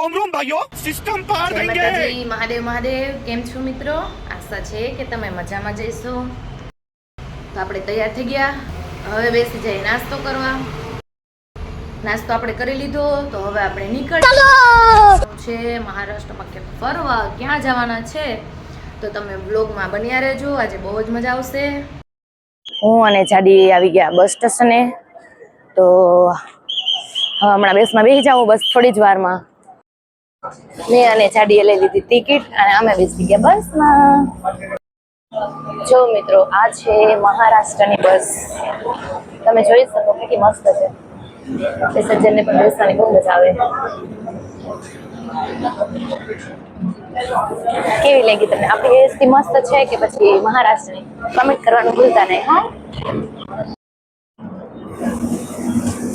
રોમ રોમ ભાઈઓ સિસ્ટમ પાર થઈ મહાદેવ મહાદેવ. કેમ છો મિત્રો? આશા છે કે તમે મજામાં જઈશો. તો આપણે તૈયાર થઈ ગયા. હવે બેસી જઈએ નાસ્તો કરવા. નાસ્તો આપણે કરી લીધો તો હવે આપણે નીકળ છે મહારાષ્ટ્રમાં કે ફરવા ક્યાં જવાના છે? તો તમે બ્લોગમાં બન્યા રહેજો આજે બહુ જ મજા આવશે. હું અને જાડી આવી ગયા બસ સ્ટેશને. તો હમણાં બેસમાં બેસી જાઓ બસ થોડી જ વારમાં. મેં અને જાડીએ લઈ લીધી ટિકિટ અને અમે બેસી ગયા બસમાં. જો મિત્રો, આ છે મહારાષ્ટ્રની બસ. તમે જોઈ શકો કેટલી મસ્ત છે. પેસેન્જરને પણ બેસવાની બહુ મજા આવે. કેવી લાગી તમને? આપણી એસટી મસ્ત છે કે પછી મહારાષ્ટ્રની? કમેન્ટ કરવાનું ભૂલતા નહીં, હા?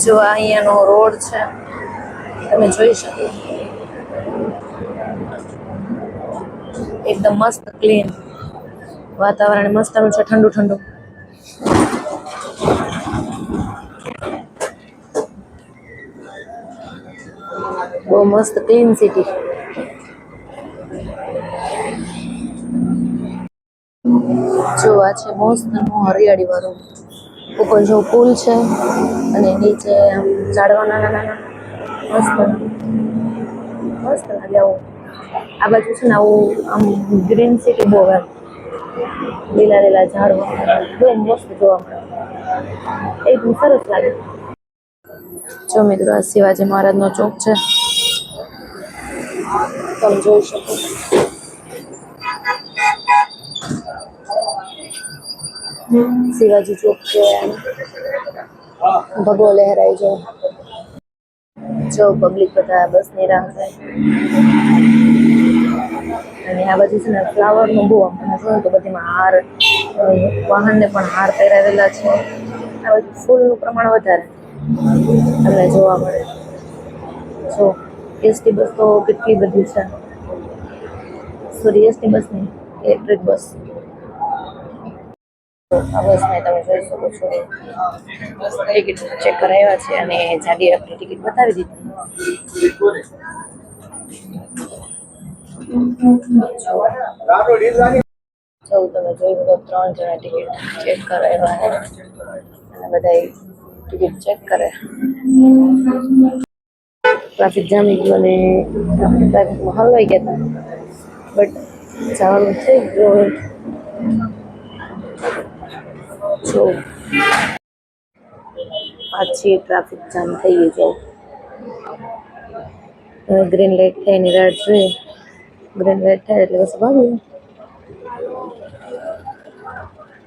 જો અહીંયાનો રોડ છે, તમે જોઈ શકો. એકદમ મસ્ત ક્લીન વાતાવરણ મસ્તનું છે, ઠંડુ ઠંડુ. બહુ મસ્ત ક્લીન સિટી જો આ છે મસ્તનું હરિયાળી વાળું ઉપર જો પુલ છે અને નીચે ઝાડવા નાના નાના. મસ્ત. મસ્ત લાગે આવું. આ બાજુ છે ને આવું આમ ગ્રીન સિટી બહુ એમ. લીલા લીલા ઝાડ બહુ મસ્ત જોવા મળે. એકદમ સરસ લાગે. જો મિત્રો, આ શિવાજી મહારાજનો ચોક છે. તમે જોઈ શકો શિવાજી ચોક છે. ભગવો લહેરાઈ જો જો પબ્લિક બધા બસની રાહ છે અને આ બાજુ છે ને ફ્લાવરનું બહુ આમ શું તો બધીમાં હાર વાહનને પણ હાર પહેરાવેલા છે. આ બાજુ ફૂલનું પ્રમાણ વધારે તમને જોવા મળે. જો, એસટી બસ તો કેટલી બધી છે? સોરી એસટી બસ નહીં ઇલેક્ટ્રિક બસ. આ બસને તમે જોઈ શકો છો. ટિકિટ ચેક કરાવ્યા છે અને જાડી આપણી ટિકિટ બતાવી દીધી. જો તમે જોઈ બધો ત્રણ જણા ટિકિટ ચેક કરાવ્યા છે. અને બધા ટિકિટ ચેક કરે ટ્રાફિક જામી ગયું અને આપણે ટ્રાફિકમાં હલવાઈ ગયા હતા. બટ જવાનું થઈ ગયું જો. પાછી ટ્રાફિક જામ થઈ જો ગ્રીન લાઇટ થાય એની રાહ જોઈ ગ્રીન લાઇટ થાય એટલે બસ ભાવ્યું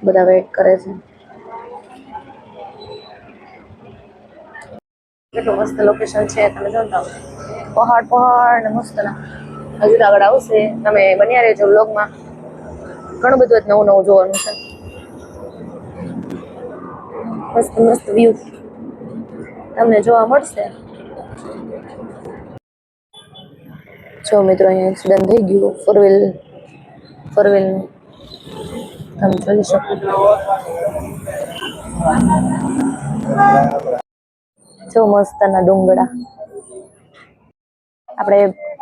બધા વેઇટ કરે છે. કેટલું મસ્ત લોકેશન છે, તમે જો ને પહાડ પહાડ ને મસ્ત ના. હજુ આગળ આવશે. તમે બન્યા રહેજો વ્લોગમાં ઘણું બધું જ નવું નવું જોવાનું છે. મસ્ત મસ્ત વ્યૂ તમને જોવા મળશે. જો મિત્રો, અહીંયા એક્સિડન્ટ થઈ ગયું. ફોર વ્હીલ ફોર વ્હીલ તમે જોઈ શકો. જો મસ્તના ડુંગળા. આપણે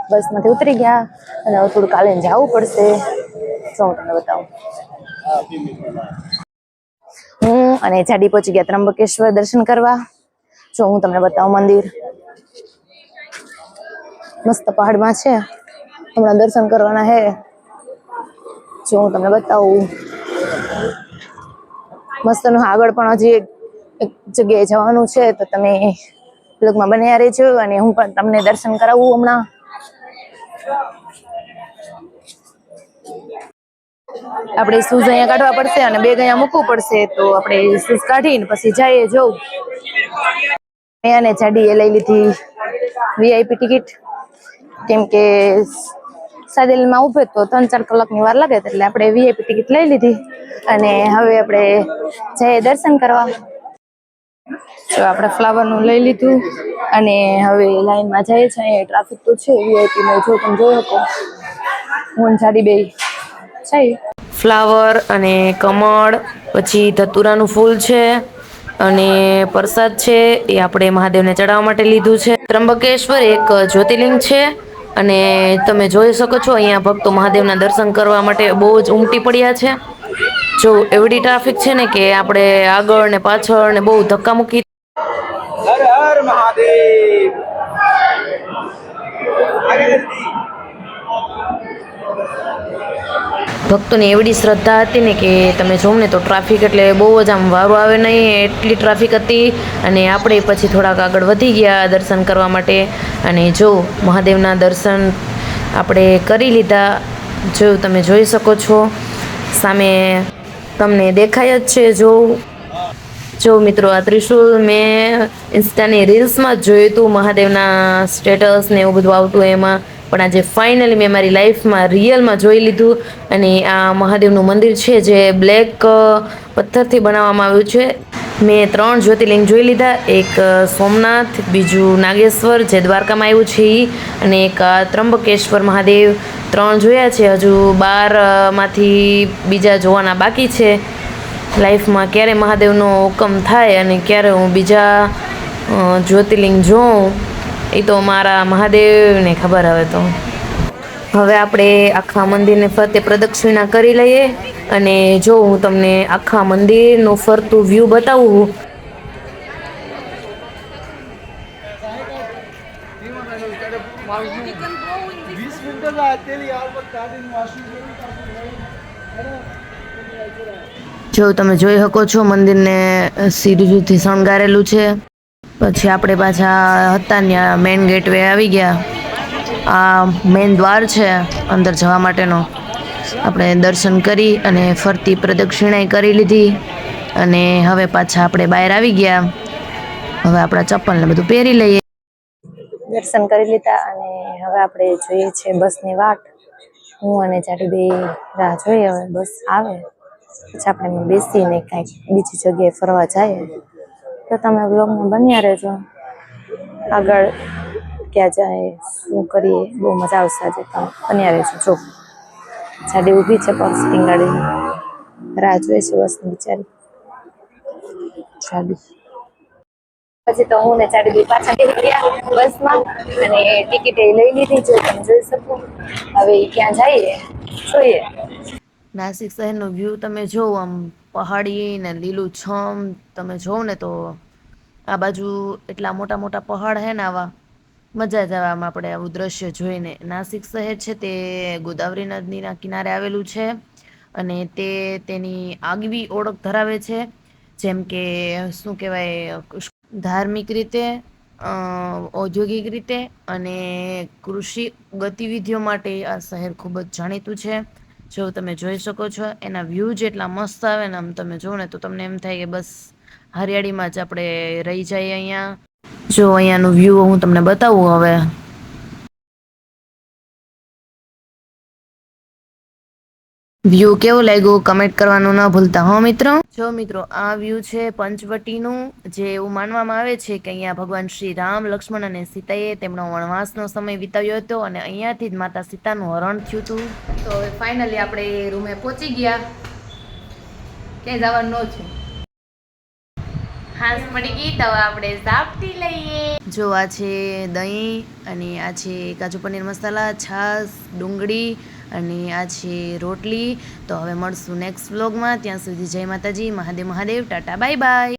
બસમાંથી ઉતરી ગયા અને હવે થોડું કાલે જવું પડશે. જો હું તમને બતાવું. હું અને જાડી પહોંચી ગયા ત્રંબકેશ્વર દર્શન કરવા. જો હું તમને બતાવું મંદિર. મસ્ત પહાડમાં છે. હમણાં દર્શન કરવાના હે. જો હું તમને બતાવું. મસ્તનું આગળ પણ હજી એક એક જગ્યાએ જવાનું છે, તો તમે બ્લોગમાં બન્યા રહેજો અને હું પણ તમને દર્શન કરાવું હમણાં. આપણે શૂઝ અહીંયા કાઢવા પડશે અને બેગ અહીંયા મૂકવું પડશે, તો આપણે શૂઝ કાઢીને પછી જઈએ જોઉં મેં અને જાડીએ લઈ લીધી વીઆઈપી ટિકિટ કેમ કે સાદેલમાં ઉભે તો ત્રણ ચાર કલાકની વાર લાગે એટલે આપણે વીઆઈપી ટિકિટ લઈ લીધી અને હવે આપણે જઈએ દર્શન કરવા. તો આપણે ફ્લાવરનું લઈ લીધું અને હવે લાઈનમાં જઈએ છીએ, અહીંયા ટ્રાફિક તો છે વીઆઈપીમાં જો તમે જોયો હતો હું બે છે. ફ્લાવર અને કમળ, પછી ધતુરાનું ફૂલ છે અને પ્રસાદ છે, એ આપણે મહાદેવને ચડાવવા માટે લીધું છે. ત્રંબકેશ્વર એક જ્યોતિર્લિંગ છે. અને તમે જોઈ શકો છો, અહીંયા ભક્તો મહાદેવના દર્શન કરવા માટે બહુ જ ઉમટી પડ્યા છે. જો એવડી ટ્રાફિક છે ને કે આપણે આગળ ને પાછળ ને બહુ ધક્કા હર ભક્તોની એવડી શ્રદ્ધા હતી ને કે તમે જોવો ને તો ટ્રાફિક એટલે બહુ જ આમ વારો આવે નહીં, એટલી ટ્રાફિક હતી અને આપણે પછી થોડાક આગળ વધી ગયા દર્શન કરવા માટે. અને જો મહાદેવના દર્શન આપણે કરી લીધા, જો તમે જોઈ શકો છો, સામે તમને દેખાય જ છે જો. જો મિત્રો, આ ત્રિશુલ મેં ઇન્સ્ટાની રીલ્સમાં જ જોયું હતું, મહાદેવના સ્ટેટસ ને એવું બધું આવતું એમાં. પણ આજે ફાઇનલી મેં મારી લાઈફમાં રિયલમાં જોઈ લીધું. અને આ મહાદેવનું મંદિર છે જે બ્લેક પથ્થરથી બનાવવામાં આવ્યું છે. મેં ત્રણ જ્યોતિર્લિંગ જોઈ લીધા. એક સોમનાથ, બીજું નાગેશ્વર, જે દ્વારકામાં આવ્યું છે અને એક ત્રંબકેશ્વર મહાદેવ. ત્રણ જોયા છે. હજુ બારમાંથી બીજા જોવાના બાકી છે. લાઈફમાં ક્યારે મહાદેવનો હુકમ થાય અને ક્યારે હું બીજા જ્યોતિર્લિંગ જોઉં એ તો મારા મહાદેવને ખબર હવે તો. હવે આપણે આખા મંદિરને ફરતે પ્રદક્ષિણા કરી લઈએ અને જો હું તમને આખા મંદિરનું ફરતું વ્યૂ બતાવું. જો તમે જોઈ શકો છો મંદિરને સીધું શણગારેલું છે. પછી આપણે પાછા હતા ત્યાં મેઇન ગેટવે આવી ગયા. આ મેઇન દ્વાર છે અંદર જવા માટેનો. આપણે દર્શન કરી અને ફરતી પ્રદક્ષિણાઈ કરી લીધી. અને હવે પાછા આપણે બહાર આવી ગયા. હવે આપણા ચપ્પલ ને બધું પહેરી લઈએ. દર્શન કરી લીધા અને હવે આપણે જોઈએ છે બસની વાટ. હું અને જાડીબેન રાહ જોઈએ, હવે બસ આવે. પછી આપણે બેસીને કાંઈક બીજી જગ્યાએ ફરવા જઈએ. તો તમે બ્લોગમાં બન્યા રહેજો. આગળ ક્યાં જાય, શું કરીએ, બહુ મજા આવશે આજે તમે બન્યા રહેજો, જો. જાડી ઊભી છે પર્સ ટીંગાડીને રાહ જોઈએ છે બસની બિચારી. જાડી. પછી તો હું ને ચાડી બી પાછા બેસી ગયા બસમાં અને ટિકિટ એ લઈ લીધી, જો તમે જોઈ શકો. હવે ક્યાં જઈએ જોઈએ. નાસિક શહેરનો વ્યૂ તમે જોવો, આમ પહાડી ને લીલું છમ તમે જોવો ને તો આ બાજુ એટલા મોટા મોટા પહાડ હે ને આવા, મજા જ આવે આમ આપણે આવું દ્રશ્ય જોઈને. નાસિક શહેર છે તે ગોદાવરી નદીના કિનારે આવેલું છે અને તે તેની આગવી ઓળખ ધરાવે છે, જેમ કે શું કહેવાય, ધાર્મિક રીતે ઔદ્યોગિક રીતે અને કૃષિ ગતિવિધિઓ માટે આ શહેર ખૂબ જ જાણીતું છે. જો તમે જોઈ શકો છો, એના વ્યૂ જેટલા મસ્ત આવે ને આમ તમે જુઓ ને, તો તમને એમ થાય કે બસ હરિયાળીમાં જ આપણે રહી જઈએ અહીંયા. જો અહીંયાનું વ્યૂ હું તમને બતાવું હવે. વ્યૂ કેવું લાગ્યું? કમેન્ટ કરવાનું ન ભૂલતા, હો મિત્રો? જો મિત્રો, આ વ્યૂ છે પંચવટીનું, જે એવું માનવામાં આવે છે કે અહીંયા ભગવાન શ્રી રામ, લક્ષ્મણ અને સીતાએ તેમનો વનવાસનો સમય વિતાવ્યો હતો અને અહીંયાથી જ માતા સીતાનું હરણ થયું હતું. તો હવે ફાઇનલી આપણે રૂમે પહોંચી ગયા. ક્યાંય જવાનું ન છે હાસ પડી ગઈ, તો આપણે ઝાપટી લઈએ. જો આ છે દહીં અને આ છે કાજુ પનીર મસાલા, છાશ, ડુંગળી અને આ છે રોટલી. તો હવે મળશું નેક્સ્ટ વ્લોગમાં ત્યાં સુધી જય Mataji. Mahadev Mahadev. Tata bye bye